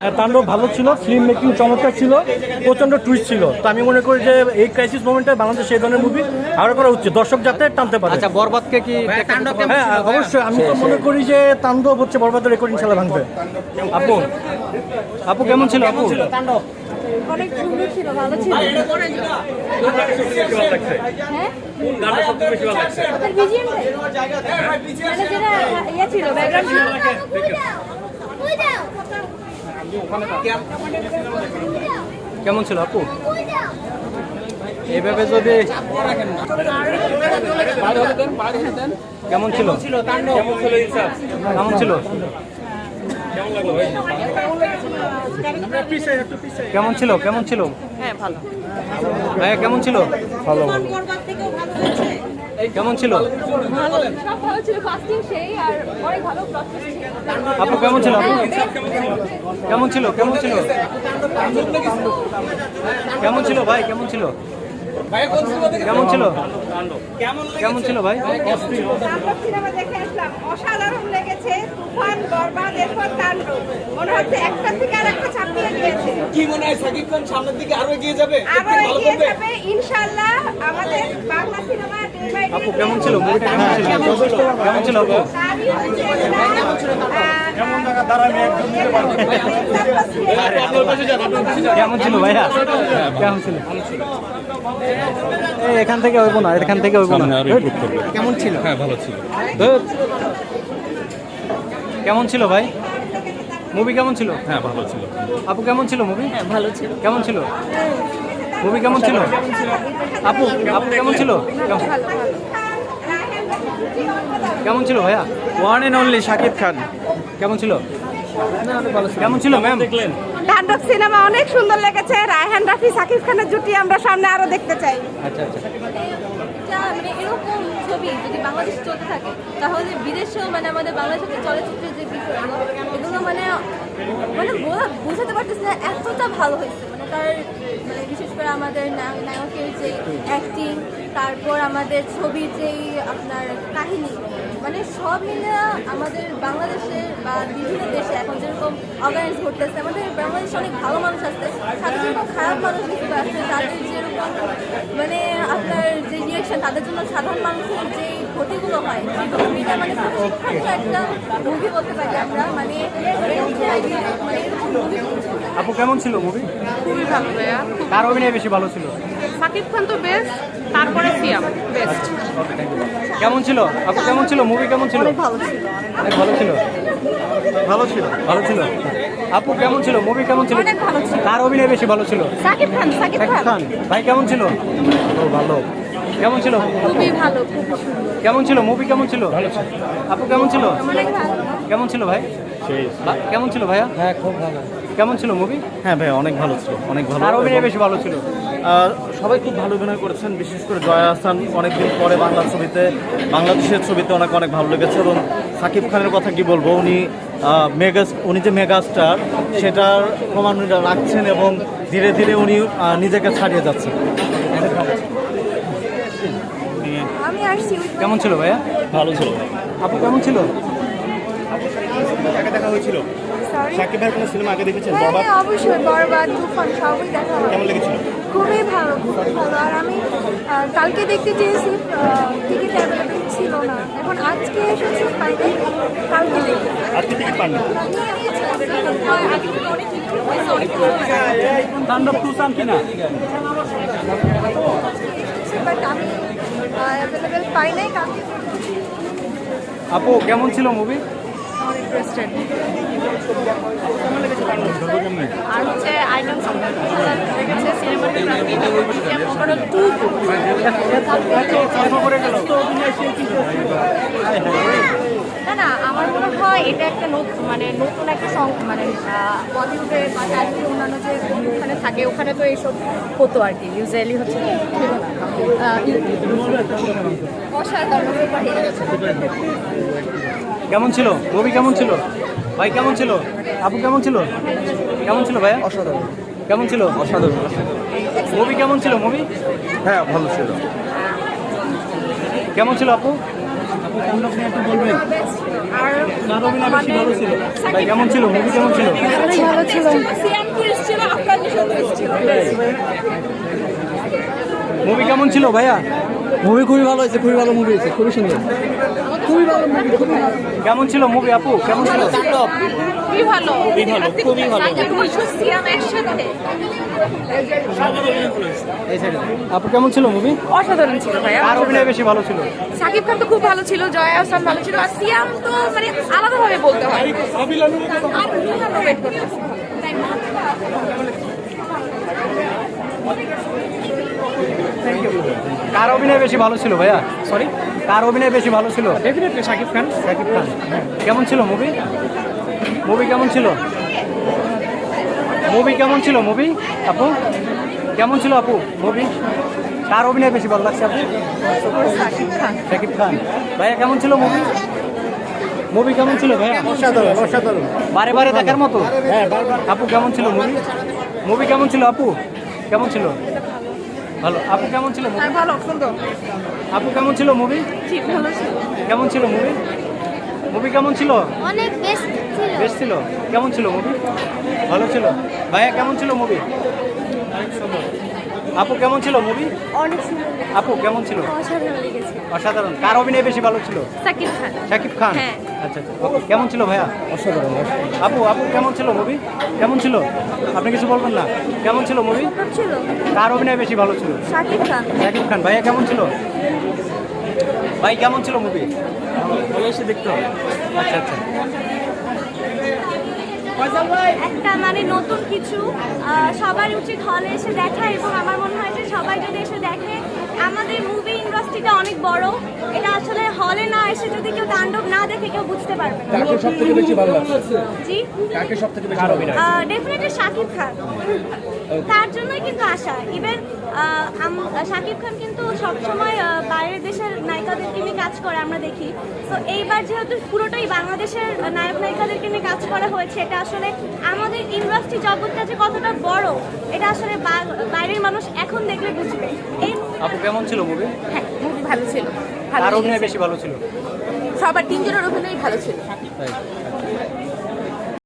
হ্যাঁ, তাণ্ডব ভালো ছিল ফিল্ম মেকিং চমৎকার ছিল প্রচণ্ড টুইস্ট ছিল। তো আমি মনে করি যে এই ক্রাইসিস মোমেন্টে বাংলাদেশ সেই ধরনের মুভি আরও করা উচিত দর্শক যাতে টানতে পারে। আচ্ছা বরবাদকে কি হ্যাঁ অবশ্যই আমি তো মনে করি যে তাণ্ডব হচ্ছে বরবাদের রেকর্ডিং ইনশাল্লাহ ভাঙবে। আপু আপু কেমন ছিল আপু? অনেক সুন্দর ছিল ভালো ছিল। হ্যাঁ? ছিল। ছিল কেমন ছিল আপু? এভাবে যদি কেমন ছিল? কেমন ছিল? কেমন ছিল? কেমন ছিল? হ্যাঁ ভালো। ভাইয়া কেমন ছিল? ভালো। ভালো। সব ভালো ছিল ফাস্টিং সেই আর অনেক ভালো প্লট ছিল। আপু কেমন ছিল? কেমন ছিল? কেমন ছিল? কেমন ছিল? ভাই? কেমন ছিল? কেমন ছিল? কেমন ছিল ভাই? তাণ্ডব সিনেমা দেখে আসলাম। অসাধারণ লেগেছে। তুফান বরবাদ এরপর মনে হচ্ছে একটা থেকে আর একটা ছাপিয়ে দিয়েছে কি মনে হয় সাকিব খান সামনের দিকে আরও এগিয়ে যাবে? আরও এগিয়ে যাবে ইনশাল্লাহ আমাদের বাংলা সিনেমা আপু কেমন ছিল মুভিটা কেমন ছিল? কেমন ছিল আপু? কেমন ছিল? ভাইয়া? কেমন ছিল? এই এখান থেকে হইব না এখান থেকে হইব না। কেমন ছিল? হ্যাঁ ভালো ছিল। কেমন ছিল ভাই? মুভি কেমন ছিল? হ্যাঁ ভালো ছিল। আপু কেমন ছিল মুভি হ্যাঁ ভালো ছিল। কেমন ছিল? মুভি কেমন ছিল? আপু আপু কেমন ছিল? কেমন- কেমন ছিল ভাইয়া? One and only Shakib Khan. কেমন ছিল? কেমন ছিল ম্যাম দেখলেন? তাণ্ডব সিনেমা অনেক সুন্দর লেগেছে। রায়হান রাফি সাকিব খানের জুটি আমরা সামনে আরও দেখতে চাই। আচ্ছা আচ্ছা। এটা মানে এরকম ছবি যদি বাংলাদেশে চলতে থাকে, তাহলে বিদেশেও মানে আমাদের বাংলাদেশের চলচ্চিত্রের যে বিষয়গুলো, এগুলো মানে মানে বলা বোঝাতে পারতেছে না, এতটা ভালো হয়েছে। মানে তার মানে বিশেষ করে আমাদের নায়কের যে অ্যাক্টিং তারপর আমাদের ছবির যেই আপনার কাহিনী মানে সব মিলে আমাদের বাংলাদেশের বা বিভিন্ন দেশে এখন যেরকম অর্গানাইজ ঘটতেছে, আমাদের বাংলাদেশে অনেক ভালো মানুষ আছে সাথে খারাপ মানুষ আছে তাদের আপনার যে তাদের জন্য সাধারণ মানুষের যে ক্ষতিগুলো হয় সেগুলো মানে খুব একটা মুভি বলতে পারি আমরা মানে আপু কেমন ছিল মুভি খুবই ভালো ভাইয়া কার অভিনয় বেশি ভালো ছিল? সাকিব খান তো বেস্ট তারপরে সিয়াম বেস্ট কেমন ছিল? আপু কেমন ছিল? মুভি কেমন ছিল? ভালো ছিল। অনেক ভালো ছিল? ভালো ছিল। ভালো ছিল? আপু কেমন ছিল? মুভি কেমন ছিল? অনেক ভালো ছিল। কার অভিনয় বেশি ভালো ছিল? সাকিব খান সাকিব খান। খান। ভাই কেমন ছিল? ভালো ভালো। কেমন ছিল? খুবই ভালো খুব সুন্দর। কেমন ছিল? মুভি কেমন ছিল? ভালো ছিল। আপু কেমন ছিল? অনেক ভালো। কেমন ছিল ভাই? কেমন ছিল ভাইয়া? হ্যাঁ খুব ভালো। কেমন ছিল মুভি হ্যাঁ ভাই অনেক ভালো ছিল অনেক ভালো। কার অভিনয় বেশি ভালো ছিল? আর সবাই খুব ভালো অভিনয় করেছেন বিশেষ করে জয়া আহসান অনেকদিন পরে বাংলা ছবিতে বাংলাদেশের ছবিতে ওনাকে অনেক ভালো লেগেছে এবং সাকিব খানের কথা কি বলব উনি মেগা উনি যে মেগা স্টার সেটার প্রমাণ রাখছেন এবং ধীরে ধীরে উনি নিজেকে ছাড়িয়ে যাচ্ছেন আমি আসছি কেমন ছিল ভাইয়া? ভালো ছিল আপু কেমন ছিল? আগে দেখা হয়েছিল। সাকিব ভাইয়ের কোনো সিনেমা আগে দেখেছেন? হ্যাঁ হ্যাঁ অবশ্যই বরবাদ তুফান সবই দেখা কেমন লেগেছিল? খুবই ভালো খুবই ভালো। আর আমি কালকে দেখতে চেয়েছি টিকিট অ্যাভেলেবেল ছিল না। এখন আজকে এসেছি পাইনি কালকে দেখি আজকে টিকিট পাননি? তাণ্ডব টু চান কিনা বাট আমি অ্যাভেলেবেল পাই নাই আপু কেমন ছিল মুভি আর হচ্ছে আইটেম সিনেমাটোগ্রাফি না আমার মনে হয় এটা একটা নতুন মানে নতুন একটা সং মানে বলিউডে বা টাইপের অন্যান্য যে ওখানে থাকে ওখানে তো এইসব হতো আর কি। ইউজুয়ালি হচ্ছে কেমন ছিল? মুভি কেমন ছিল? ভাই কেমন ছিল? আপু কেমন ছিল? কেমন ছিল ভাইয়া? অসাধারণ। কেমন ছিল? অসাধারণ। মুভি কেমন ছিল মুভি হ্যাঁ ভালো ছিল। কেমন ছিল আপু? কেমন ছিল মুভি কেমন ছিল? ভালো ছিল মুভি কেমন ছিল ভাইয়া? মুভি খুবই ভালো হয়েছে, খুবই ভালো মুভি হয়েছে, খুবই সুন্দর। কেমন ছিল মুভি আপু? কেমন ছিল? খুবই ভালো। খুবই ভালো খুবই ভালো। আপু কেমন ছিল মুভি অসাধারণ ছিল ভাইয়া কার অভিনয় বেশি ভালো ছিল? সাকিব খান তো খুব ভালো ছিল জয়া আহসান ভালো ছিল আর সিয়াম তো মানে আলাদাভাবে বলতে হয়। আর। কার অভিনয় বেশি ভালো ছিল ভাইয়া? সরি কার অভিনয় বেশি ভালো ছিল? ডেফিনেটলি শাকিব খান শাকিব খান কেমন ছিল মুভি মুভি কেমন ছিল? মুভি কেমন ছিল মুভি আপু? কেমন ছিল আপু মুভি কার অভিনয় বেশি ভালো লাগছে আপু শাকিব খান ভাইয়া কেমন ছিল মুভি মুভি কেমন ছিল ভাইয়া? অসাধারণ অসাধারণ। বারে বারে দেখার মতো? আপু কেমন ছিল মুভি মুভি কেমন ছিল আপু? কেমন ছিল? ভালো। আপু কেমন ছিল মুভি ভালো সুন্দর। আপু কেমন ছিল মুভি ঠিক ভালো ছিল। কেমন ছিল মুভি মুভি কেমন ছিল? অনেক বেস্ট ছিল। বেশ ছিল? কেমন ছিল মুভি ভালো ছিল? ভাইয়া কেমন ছিল মুভি আপু কেমন ছিল মুভি অনেক সুন্দর আপু কেমন ছিল? অসাধারণ লেগেছে। অসাধারণ। কার অভিনয় বেশি ভালো ছিল? সাকিব খান। শাকিব খান? হ্যাঁ। আচ্ছা আচ্ছা। কেমন ছিল ভাইয়া? অসাধারণ আপু আপু কেমন ছিল মুভি কেমন ছিল? আপনি কিছু বলবেন না? কেমন ছিল মুভি ছিল। কার অভিনয় বেশি ভালো ছিল? সাকিব খান। শাকিব খান। ভাইয়া কেমন ছিল? ভাই কেমন ছিল মুভি এসে দেখতে হবে। আচ্ছা আচ্ছা। একটা মানে নতুন কিছু আহ, সবার উচিত হলে এসে দেখা এবং আমার মনে হয় যে সবাই যদি এসে দেখে আমাদের মুভি ইন্ডাস্ট্রিটা অনেক বড়। এটা আসলে হলে না এসে যদি কেউ তাণ্ডব না দেখে কেউ বুঝতে পারবে না। কাকে সব বেশি ভালো লাগছে? জি? কাকে সব বেশি ভালো ডেফিনেটলি শাকিব খান। তার জন্যই কিন্তু আশা। ইভেন শাকিব খান কিন্তু সবসময় বাইরের দেশের নায়িকাদেরকে নিয়ে কাজ করে আমরা দেখি। তো এইবার যেহেতু পুরোটাই বাংলাদেশের নায়ক নায়িকাদেরকে নিয়ে কাজ করা হয়েছে এটা আসলে আমাদের ইন্ডাস্ট্রি জগৎটা যে কতটা বড় এটা আসলে বাইরের মানুষ এখন দেখলে বুঝবে। আপু কেমন ছিল মুভি হ্যাঁ মুভি ভালো ছিল ভালো অভিনয় বেশি ভালো ছিল? সবার তিনজনের অভিনয় ভালো ছিল।